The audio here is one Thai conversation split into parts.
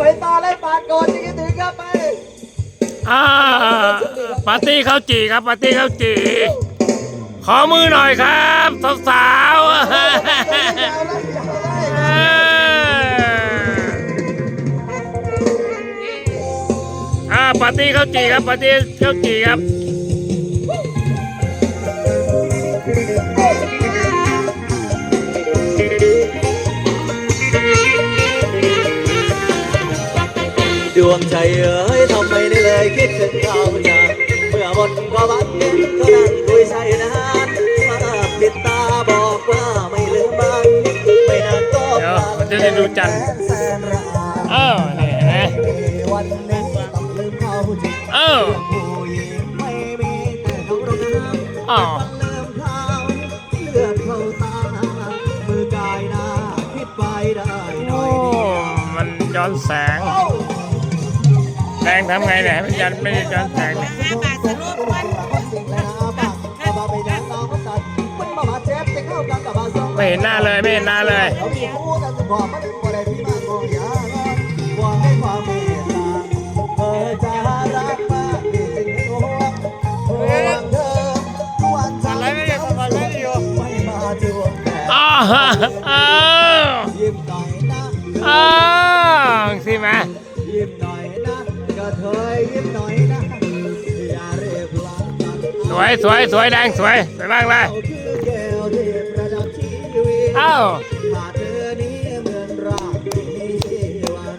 ไปต่อเลยปาดก่อนที่คิดถึงครับไปอ่าปาร์ตี้ข้าวจี่ครับปาร์ตี้ข้าวจี่ขอมือหน่อยครับสาวๆยาวเลยยาอออ่าปาร์ตี้ข้าวจี่ครับปาร์ตี้ข้าวจี่ครับ ดวงใจเอ๋ยทำไมได้เลยคิดถึงเขาอย่างเมื่อหมดก็บัดเย็นก็นั่งคุยใช่นานมาปิดตาบอกว่าไม่ลืมบ้างไม่นานก็เดี๋ยวมันจะได้ดูจันทร์แสนระอาเออนี่เห็นไหมวันหนึ่งต้องลืมเขาจริงเออผู้หญิงไม่มีแต่เขารักอ๋อเริ่มเข้าเลือดเข้าตามือกายหน้าคิดไปได้หน่โอ้อยเดียวมันย้อนแสงแส งทำไงเนี่ยให้มันยันไม่ได้ย้อนแสงเนี่ยห้าบาทสรุปวันไม่เห็นหน้าเลยไม่เห็นหน้าเลยเขามีผู้แต่สุขภาพมันบ่ได้ที่มากองยาหวังให้ความเมตตาเธอจะรักมากที่จริงห่วงห่วงเธอทุกวันจันทร์ไม่มาจวงแต่อ้าวอ้าวยิ้มหน่อยนะอ้าว สวยสวยสวยแดงสวยสวยมากเลยเอ้าวเธอนี้นรากที่มีชีวัน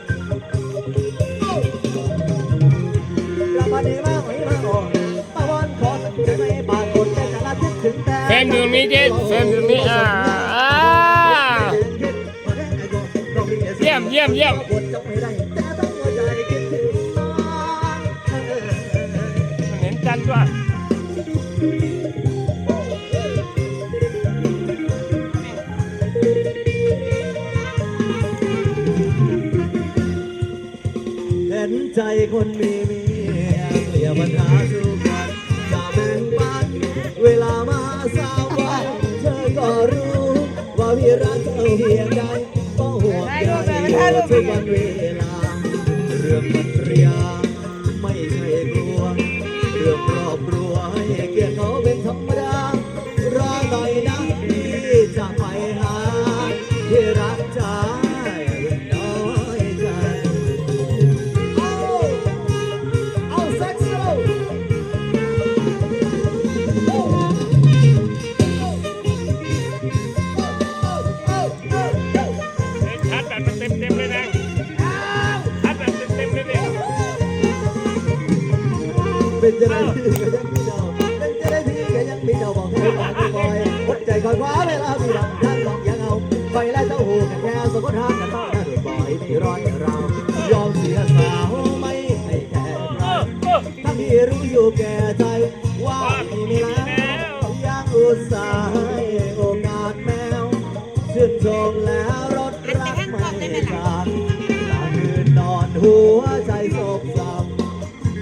รับมาดีมากไม่มาอ่อนมาวันขอสักจะไม่ปากคนแต่จะละคิดถึงแต่เฟรมอยู่นี้เจ๊เฟรมอยู่ตรงนี้อ่อ่าเยี่ยมเยี่ยมเยี่ยม จันทร์ด้วยเห็นใจคนมีเมียเกลี่ยปัญหาสู่กันจะแบ่งปันเวลามาสาววันเธอก็รู้ว่าพี่รักเธอเพียงใดก็ห่วงใยทุกวันเวลาเรื่องมันเรีย อยู่แก่ใจว่ามีแล้วยังอุตส่าห์ให้โอกาสแมวชื่นชมแล้วรถรักไม่ขาดตาคืนนอนหัวใจสบสับ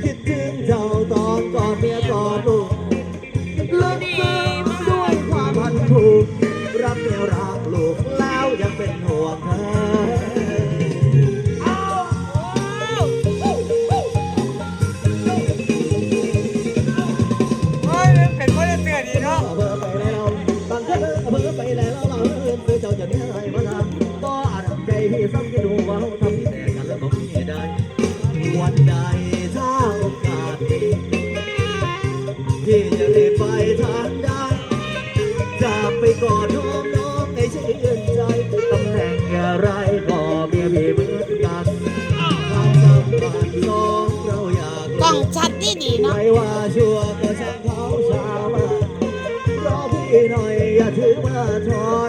คิดถึงเจ้าตอนกอดเมียกอดลูก สังเกตดูว่าเราทำที่แต่กันแล้วก็มีได้ วันใดถ้าโอกาสดีที่จะได้ไปทางใดจะไปกอดน้องน้องให้ชื่นใจตำแหน่งอะไรก็เมียพี่เหมือนกันความสัมพันธ์สองเราอยากกล้องชัดดีดีเนาะไม่ว่าชั่วก็ช่างเขาชาวบ้านรอพี่หน่อยอย่าถือว่าทรมานยั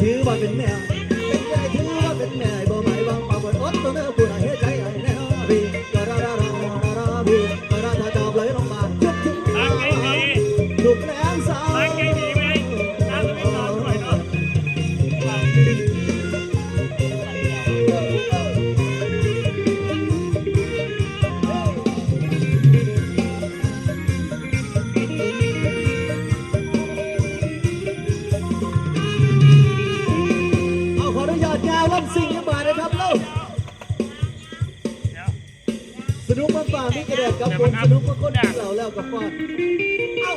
ถือว่าเป็นแม่เป็นจถือว่าเป็นแม่บ่หมายว่าปากว่อดตัวเนื้อผู้ใดให้ใจ ฝ่ามิกระเดดกับผมสนุกกับคนเราแล้วกับฟอนเอ้า